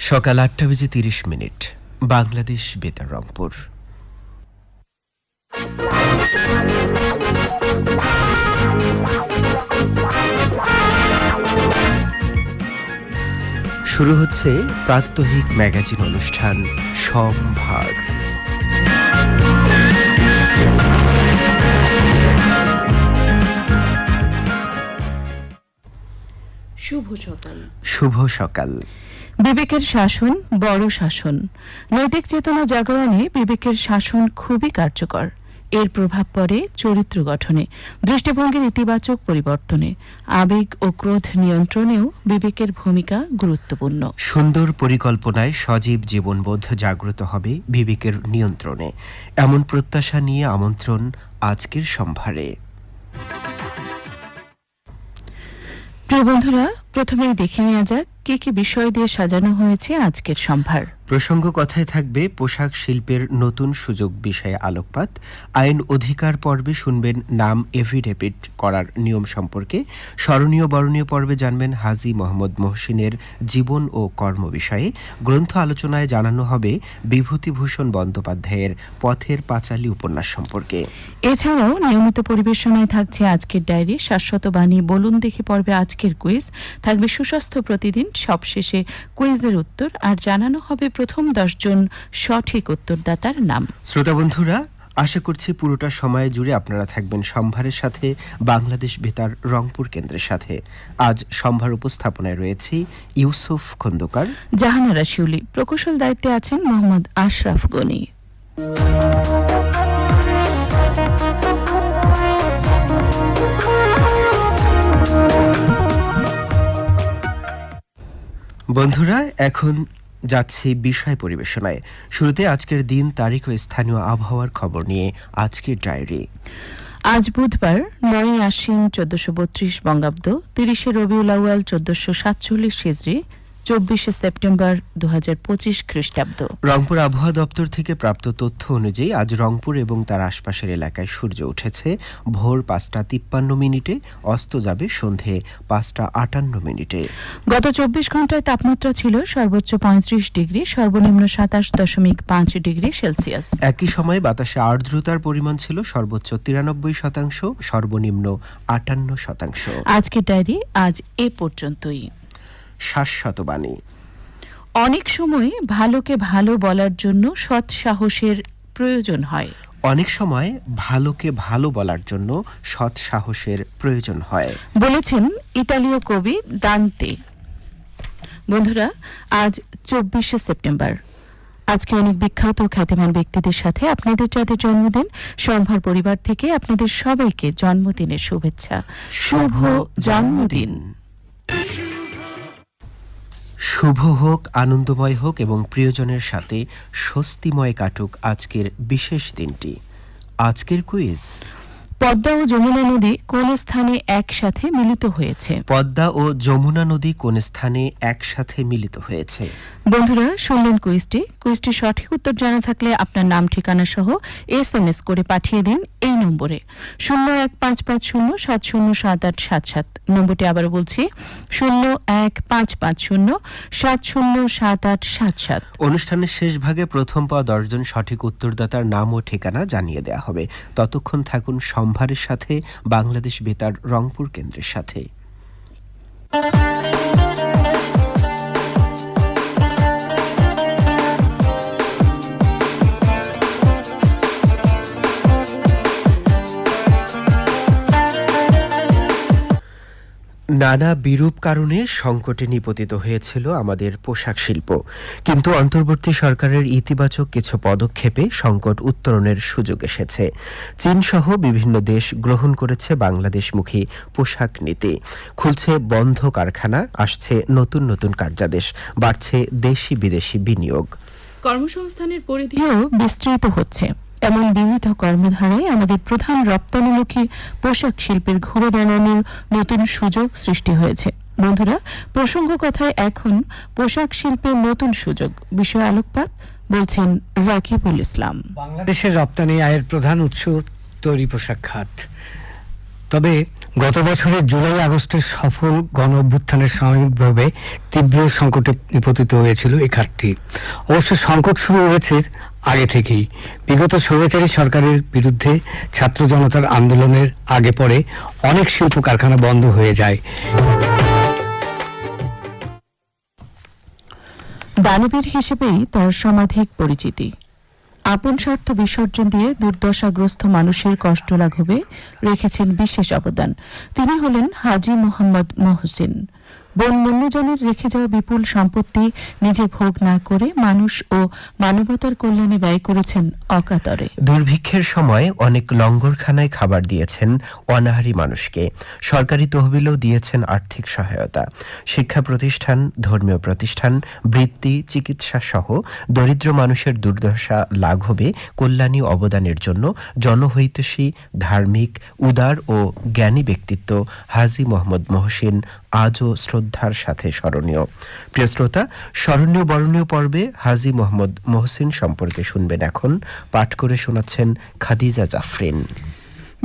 সকাল আটটা বেজে তিরিশ মিনিট। বাংলাদেশ বেতার রংপুর। শুরু হচ্ছে প্রাত্যহিক ম্যাগাজিন অনুষ্ঠান সম্ভার। শুভ সকাল। শুভ সকাল। বিবেকের শাসন বড় শাসন। নৈতিক চেতনা জাগরণে বিবেকের শাসন খুবই কার্যকর। এর প্রভাব পড়ে চরিত্র গঠনে, দৃষ্টিভঙ্গির ইতিবাচক পরিবর্তনে। আবেগ ও ক্রোধ নিয়ন্ত্রণেও বিবেকের ভূমিকা গুরুত্বপূর্ণ। সুন্দর পরিকল্পনায় সজীব জীবনবোধ জাগ্রত হবে বিবেকের নিয়ন্ত্রণে। এমন প্রত্যাশা নিয়ে আমন্ত্রণ আজকের সম্ভারে। প্রিয় বন্ধুরা প্রথমেই দেখে নেওয়া যাক কি কি বিষয় দিয়ে সাজানো হয়েছে আজকের সম্ভার। প্রসঙ্গ কথায় থাকবে, পোশাক শিল্পের নতুন সুযোগ বিষয়ে আলোকপাত, আইন অধিকার পর্বে শুনবেন নাম এফিডেভিট করার নিয়ম সম্পর্কে, স্মরণীয় বরণীয় পর্বে জানবেন হাজি মোহাম্মদ মহসিনের জীবন ও কর্ম বিষয়ে, গ্রন্থ আলোচনায় জানানো হবে বিভূতিভূষণ বন্দ্যোপাধ্যায়ের পথের পাঁচালী উপন্যাস সম্পর্কে। এছাড়াও নিয়মিত পরিবেশনায় থাকছে আজকের ডায়েরি, শাশ্বত বাণী, বলুন দেখে পর্বে আজকের কুইজ, থাকবে সুস্বাস্থ্য প্রতিদিন, সবশেষে কুইজের উত্তর, আর জানানো হবে প্রথম দশজন সঠিক উত্তরদাতার নাম। শ্রোতা বন্ধুরা আশা করছি পুরোটা সময় জুড়ে আপনারা থাকবেন সম্ভারের সাথে বাংলাদেশ বেতার রংপুর কেন্দ্রের সাথে। আজ সম্ভার উপস্থাপনায় রয়েছি ইউসুফ খন্দকার। জাহানারা শিউলি প্রকৌশল দায়িত্বে আছেন মোহাম্মদ আশরাফ গনি। বন্ধুরা এখন যাচ্ছি বিষয় পরিবেশনায়। শুরুতে আজকের দিন, তারিখ ও স্থানীয় আবহাওয়ার খবর নিয়ে আজকের ডায়েরি। আজ বুধবার নয় আশ্বিন, চোদ্দশো বত্রিশ বঙ্গাব্দ, তিরিশে রবিউল আউয়াল, চোদ্দশো সাতচল্লিশ হিজড়ি চব্বিশে সেপ্টেম্বর দু পঁচিশ খ্রিস্টাব্দ। রংপুর আবহাওয়া দপ্তর থেকে প্রাপ্ত তথ্য অনুযায়ী আজ রংপুর এবং তার আশপাশের এলাকায় সূর্য উঠেছে। ভোর পাঁচটা তিপ্পান্ন মিনিটে অস্ত যাবে সন্ধে পাঁচটা আটান্ন মিনিটে। গত চব্বিশ ঘন্টায় তাপমাত্রা ছিল সর্বোচ্চ পঁয়ত্রিশ ডিগ্রি সর্বনিম্ন সাতাশ দশমিক পাঁচ ডিগ্রি সেলসিয়াস। একই সময়ে বাতাসে আর্দ্রতার পরিমাণ ছিল সর্বোচ্চ তিরানব্বই শতাংশ সর্বনিম্ন আটান্ন শতাংশ। আজকের ডায়েরি আজ এ পর্যন্তই। শাশ্বত বাণী। অনেক সময় ভালোকে ভালো বলার জন্য সৎ সাহসের প্রয়োজন হয়। অনেক সময় ভালোকে ভালো বলার জন্য সৎ সাহসের প্রয়োজন হয়। বলেছেন ইতালীয় কবি দান্তে। বন্ধুরা আজ চব্বিশে সেপ্টেম্বর। আজকে অনেক বিখ্যাত ও খ্যাতিমান ব্যক্তিদের সাথে আপনাদের যাদের জন্মদিন সম্ভার পরিবার থেকে আপনাদের সবাইকে জন্মদিনের শুভেচ্ছা। শুভ জন্মদিন। শুভ হোক আনন্দময় হোক এবং প্রিয়জনের সাথে স্বস্তিময় কাটুক আজকের বিশেষ দিনটি। আজকের কুইজ পদ্মা ও যমুনা নদী কোন স্থানে একসাথে মিলিত হয়েছে? পদ্মা ও যমুনা নদী কোন স্থানে একসাথে মিলিত হয়েছে? বন্ধুরা শুনলেন কুইজটি। কুইজটির সঠিক উত্তর জানা থাকলে আপনার নাম ঠিকানা সহ এস এম এস করে পাঠিয়ে দিন এই নম্বরে। শূন্য এক পাঁচ পাঁচ শূন্য সাত শূন্য সাত আট সাত সাত। নম্বরটি আবার বলছি শূন্য এক পাঁচ পাঁচ শূন্য সাত শূন্য সাত আট সাত সাত। অনুষ্ঠানের শেষ ভাগে প্রথম পাওয়া দশজন সঠিক উত্তরদাতার নাম ও ঠিকানা জানিয়ে দেওয়া হবে। ততক্ষণ থাকুন সম্ভারের সাথে বাংলাদেশ বেতার রংপুর কেন্দ্রের সাথে। নানা বিরূপ কারণে সংকটে নিপতিত হয়েছিল আমাদের পোশাক শিল্প। কিন্তু অন্তর্বর্তী সরকারের ইতিবাচক কিছু পদক্ষেপে সংকট উত্তরণের সুযোগ এসেছে। চীন সহ বিভিন্ন দেশ গ্রহণ করেছে বাংলাদেশমুখী পোশাক নীতি। খুলছে বন্ধ কারখানা আসছে নতুন নতুন কার্যাদেশ বাড়ছে দেশি বিদেশি বিনিয়োগ। কর্মসংস্থানের পরিধিও বিস্তৃত হচ্ছে। এমন বিবিধ কর্মধারায় আমাদের প্রধান রপ্তানিমুখী পোশাক শিল্পের ঘুরে দাঁড়ানোর নতুন সুযোগ সৃষ্টি হয়েছে। বন্ধুরা, প্রসঙ্গ কথায় এখন পোশাক শিল্পের নতুন সুযোগ। বিষয় আলোকপাত বলছেন রাকিবুল ইসলাম। বাংলাদেশের রপ্তানি আয়ের প্রধান উৎস তৈরি পোশাক খাত। তবে গত বছরের জুলাই আগস্টের সফল গণ অভ্যুত্থানের সাময়িকভাবে তীব্র সংকটে নিপতিত হয়েছিল এই খাতটি। অবশ্য সংকট শুরু হয়েছে আগে থেকেই। বিগত স্বৈরাচারী সরকারের বিরুদ্ধে ছাত্র জনতার আন্দোলনের আগে পরে অনেক শিল্প কারখানা বন্ধ হয়ে যায়। দানবীর হিসেবেই তার সমাধিক পরিচিতি। আপন স্বার্থ বিসর্জন দিয়ে দুর্দশাগ্রস্ত মানুষের কষ্ট লাঘবে রেখেছেন বিশেষ অবদান। তিনি হলেন হাজি মোহাম্মদ মহসিন। বন বন্যজনের রেখে যাওয়া বিপুল সম্পত্তি নিজে ভোগ না করে মানুষ ও মানবতার কল্যাণে ব্যয় করেছেন অকাতরে। দুর্ভিক্ষের সময় অনেক লঙ্গরখানায় খাবার দিয়েছেন অনাহারী মানুষকে। সরকারি তহবিলও দিয়েছেন আর্থিক সহায়তা। শিক্ষা প্রতিষ্ঠান, ধর্মীয় প্রতিষ্ঠান, বৃত্তি, চিকিৎসা সহ দরিদ্র মানুষের দুর্দশা লাঘবে কল্যাণী অবদানের জন্য জনহৈতৈষী, ধার্মিক, উদার ও জ্ঞানী ব্যক্তিত্ব হাজি মোহাম্মদ মহসিন আজও শ্রদ্ধার সাথে স্মরণীয়। প্রিয় শ্রোতা, স্মরণীয় বরণীয় পর্বে হাজি মোহাম্মদ মহসিন সম্পর্কে শুনবেন এখন। পাঠ করে শোনাচ্ছেন খাদিজা জাফরিন।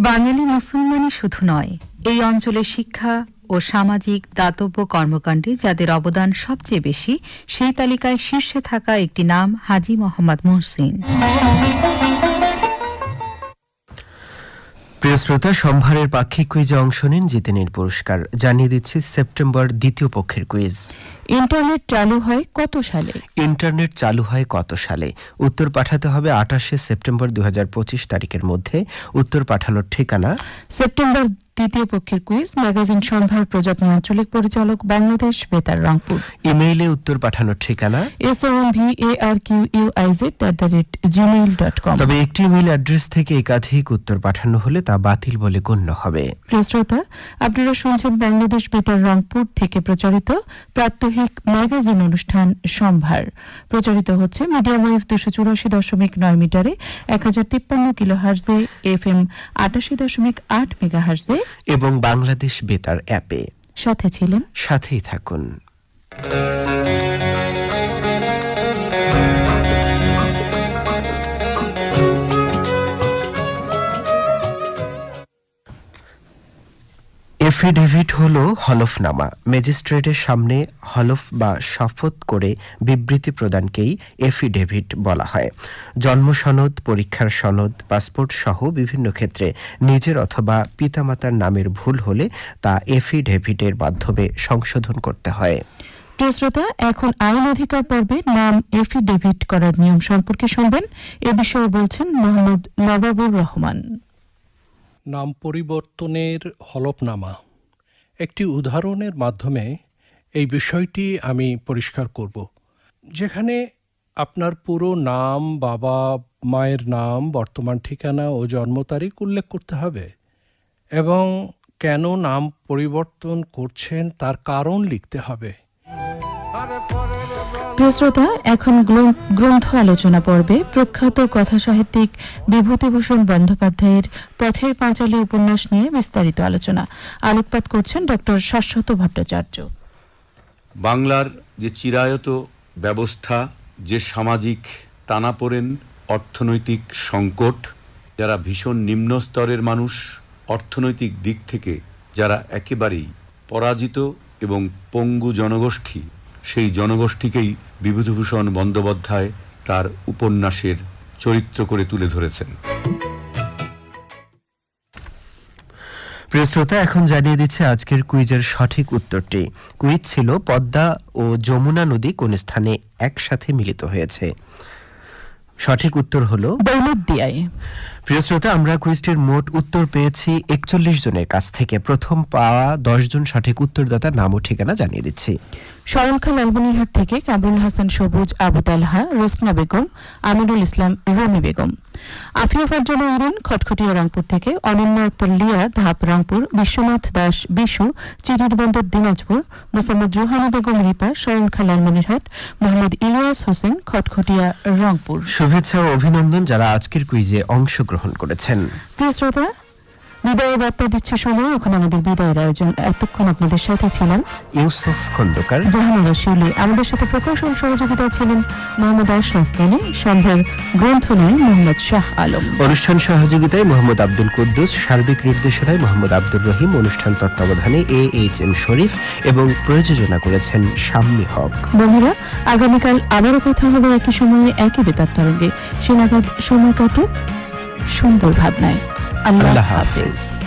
বাঙালি মুসলমানই শুধু নয়, এই অঞ্চলে শিক্ষা ও সামাজিক, দাতব্য কর্মকাণ্ডে যাদের অবদান সবচেয়ে বেশি, সেই তালিকায় শীর্ষে থাকা একটি নাম হাজি মোহাম্মদ মুহসিন। প্রিয় শ্রোতা সম্ভারের পাক্ষিক কুইজে অংশ নিন জিতেনের পুরস্কার। জানিয়ে দিচ্ছি সেপ্টেম্বর দ্বিতীয় পক্ষের কুইজ। ইন্টারনেট চালু হয় কত সালে? ইন্টারনেট চালু হয় কত সালে? উত্তর পাঠাতে হবে আঠাশে সেপ্টেম্বর দু হাজার পঁচিশ তারিখের মধ্যে। উত্তর পাঠানোর ঠিকানা? সেপ্টেম্বর দ্বিতীয় পক্ষের কুইজ ম্যাগাজিন সম্ভার প্রযত্ন আঞ্চলিক পরিচালক বাংলাদেশ বেতার রংপুর। ইমেইলে উত্তর পাঠানোর ঠিকানা? S O M V A R Q U I Z at the rate gmail dot com তবে একটি ইমেইল অ্যাড্রেস থেকে একাধিক উত্তর পাঠানো হলে তা বাতিল বলে গণ্য হবে। প্রিয় শ্রোতা আপনারা শুনছেন বাংলাদেশ বেতার রংপুর থেকে প্রচারিত প্রাত্যহিক ম্যাগাজিন অনুষ্ঠান সম্ভার। প্রচারিত হচ্ছে মিডিয়াম ওয়েভ দুশো চুরাশি দশমিক নয় মিটারে এক হাজার তিপ্পান্ন কিলো হার্জে এফ এম আটাশি দশমিক আট মেগা হার্জে এবং বাংলাদেশ বেতার অ্যাপে সাথে ছিলেন সাথেই থাকুন। এফিডেভিট হলো হলফনামা। ম্যাজিস্ট্রেটের সামনে হলফ বা শপথ করে বিবৃতি প্রদানকেই এফিডেভিট বলা হয়। জন্ম সনদ পরীক্ষার সনদ পাসপোর্ট সহ বিভিন্ন ক্ষেত্রে নিজের অথবা পিতামাতার নামের ভুল হলে তা এফিডেভিটের মাধ্যমে সংশোধন করতে হয়। প্রিয় শ্রোতা এখন আইন অধিকার পর্বে নাম এফিডেভিট করার নিয়ম সম্পর্কে শুনবেন। এ বিষয়ে বলছেন মোহাম্মদ নবাবুর রহমান। নাম পরিবর্তনের হলফনামা। একটি উদাহরণের মাধ্যমে এই বিষয়টি আমি পরিষ্কার করব। যেখানে আপনার পুরো নাম, বাবা, মায়ের নাম, বর্তমান ঠিকানা ও জন্ম তারিখ উল্লেখ করতে হবে এবং কেন নাম পরিবর্তন করছেন তার কারণ লিখতে হবে। প্রিয় শ্রোতা, এখন গ্রন্থ আলোচনা পর্বে প্রখ্যাত কথা সাহিত্যিক বিভূতিভূষণ বন্দ্যোপাধ্যায়ের পথের পাঁচালী উপন্যাস নিয়ে বিস্তারিত আলোচনা। আলোকপাত করছেন ডক্টর শাশ্বত ভট্টাচার্য। বাংলার যে চিরায়ত ব্যবস্থা, যে সামাজিক টানাপোড়েন অর্থনৈতিক সংকট, যারা ভীষণ নিম্ন স্তরের মানুষ, অর্থনৈতিক দিক থেকে যারা একেবারেই পরাজিত এবং পঙ্গু জনগোষ্ঠী, সেই জনগোষ্ঠীকেই বিভূতিভূষণ বন্দ্যোপাধ্যায় তার উপন্যাসের চরিত্র করে তুলে ধরেছেন। প্রিয় শ্রোতা এখন জানিয়ে দিচ্ছে আজকের কুইজের সঠিক উত্তরটি। কুইজ ছিল পদ্মা ও যমুনা নদী কোন স্থানে একসাথে মিলিত হয়েছে? সঠিক উত্তর হলো দৌলতদিয়ায়। প্রিয় শ্রোতা আমরা কুইজটির মোট উত্তর পেয়েছি একচল্লিশ জনের কাছ থেকে। প্রথম পাওয়া দশ জন সঠিক উত্তরদাতার নাম ও ঠিকানা জানিয়ে দিচ্ছি। শরণখা লালমনিরহাট থেকে কামরুল হাসান সবুজ আবু তালহা রোসনা বেগম আমিনুল ইসলাম রমি বেগম। আফিয়া ফারজানা ইরেন খটখটিয়া রংপুর থেকে অনন্য আক্তার লিয়া ধাপ রংপুর বিশ্বনাথ দাস বিশু চিরিরবন্দর দিনাজপুর মোসাম্মদ রোহানা বেগম রিপা শরণখা লালমনিরহাট মোহাম্মদ ইলিয়াস হোসেন খটখটিয়া রংপুর। শুভেচ্ছা ও অভিনন্দন যারা আজকের কুইজে অংশগ্রহণ করেছেন। প্রিয় শ্রোতা বিদায় বার্তা দিচ্ছে সময়। এখন আমাদের বিদায়ের আয়োজন এতক্ষণ আপনাদের সাথে ছিলাম। ইউসুফ খন্দকার। জাহানুরা শিউলি আমাদের সাথে প্রকৌশল সহযোগিতায় ছিলেন মোহাম্মদ আশরাফ মনি সম্ভব গ্রন্থনায় মোহাম্মদ শাহ আলম। অনুষ্ঠান সহযোগিতায় মোহাম্মদ আব্দুল কুদ্দুস সার্বিক নির্দেশনায় মোহাম্মদ আব্দুর রহিম অনুষ্ঠান তত্ত্বাবধানে এ এইচ এম শরীফ এবং প্রযোজনা করেছেন শাম্মী হক। বন্ধুরা আগামীকাল আবারও কথা হবে একই সময়ে একই বেতার তরঙ্গে। সে নাগাদ সময় কাটুক সুন্দর ভাবনায়। আল্লাহ আল্লাহ হাফেজ হাফেজ